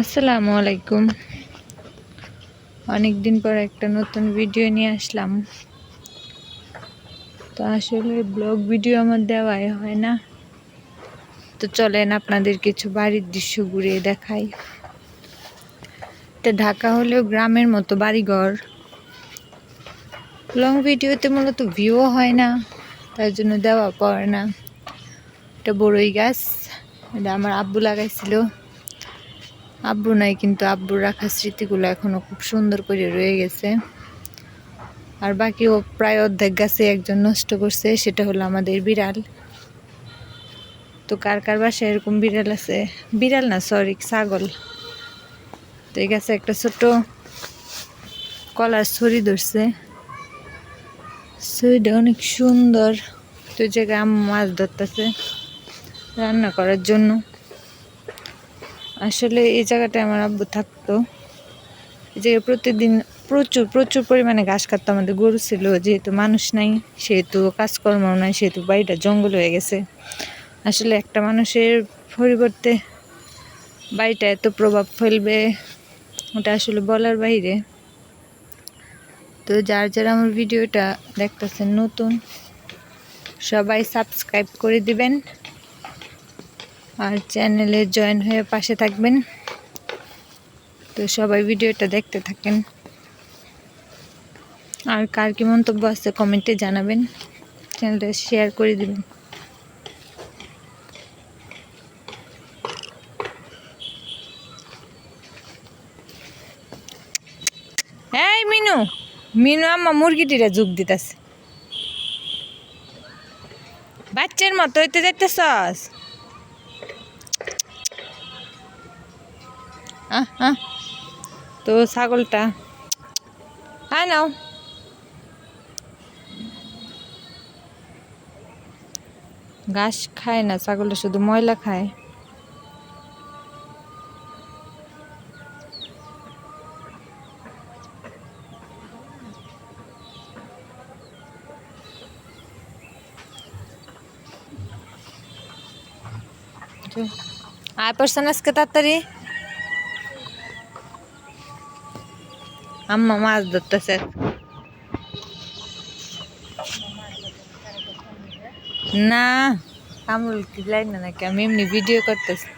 আসসালামু আলাইকুম। অনেক দিন পর একটা নতুন ভিডিও নিয়ে আসলাম। তো আসলে ব্লগ ভিডিও আমার দেওয়াই হয় না। তো চলেন আপনাদের কিছু বাড়ির দৃশ্য ঘুরিয়ে দেখাই। এটা ঢাকা হলেও গ্রামের মতো বাড়িঘর। লং ভিডিওতে মূলত ভিউ হয় না, তার জন্য দেওয়া পড়ে না। এটা বড়ই গাছ, এটা আমার আব্বু লাগাইছিল। আব্বু নাই, কিন্তু আব্বুর রাখা স্মৃতিগুলো এখনও খুব সুন্দর করে রয়ে গেছে। আর বাকি ও প্রায় অর্ধেক গাছে একজন নষ্ট করছে, সেটা হলো আমাদের বিড়াল। তো কার কার বাসায় এরকম বিড়াল আছে? বিড়াল না সরি ছাগল। তো এই গাছে একটা ছোট কলার ছড়ি ধরছে। ছড়িটা অনেক সুন্দর। তো জায়গায় আম্মু মাছ ধরতেছে, রান্না করার জন্য। আসলে এই জায়গাটায় আমার আব্বু থাকতো। এই জায়গায় প্রতিদিন প্রচুর প্রচুর পরিমাণে ঘাস কাটতো। আমাদের গরু ছিল, যেহেতু মানুষ নাই, সেহেতু কাজকর্ম নাই, সেহেতু বাড়িটা জঙ্গল হয়ে গেছে। আসলে একটা মানুষের পরিবর্তে বাড়িটা এত প্রভাব ফেলবে, ওটা আসলে বলার বাইরে। তো যার যারা আমার ভিডিওটা দেখতেছেন নতুন, সবাই সাবস্ক্রাইব করে দিবেন। আর চ্যানেলে জয়েন হয়ে পাশে থাকবেন। তো সবাই ভিডিওটা দেখতে থাকেন। আর কার কি মন্তব্য আছে কমেন্টে জানাবেন। চ্যানেলটা শেয়ার করে দিবেন। এই মিনু মিনু আম্মা মুরগিটিরা যোগ দিতেছে। বাচ্চার মতো হইতে যাইতেছস? আহ তো ছাগলটা। হ্যাঁ নাও। ঘাস খায় না, ছাগলটা শুধু ময়লা খায়। আয় পারছেন আজকে তাড়াতাড়ি। আম্মা মাছ ধরতেছে। না কামরুল কি লাইন না নাকি? আমি এমনি ভিডিও করতেছি।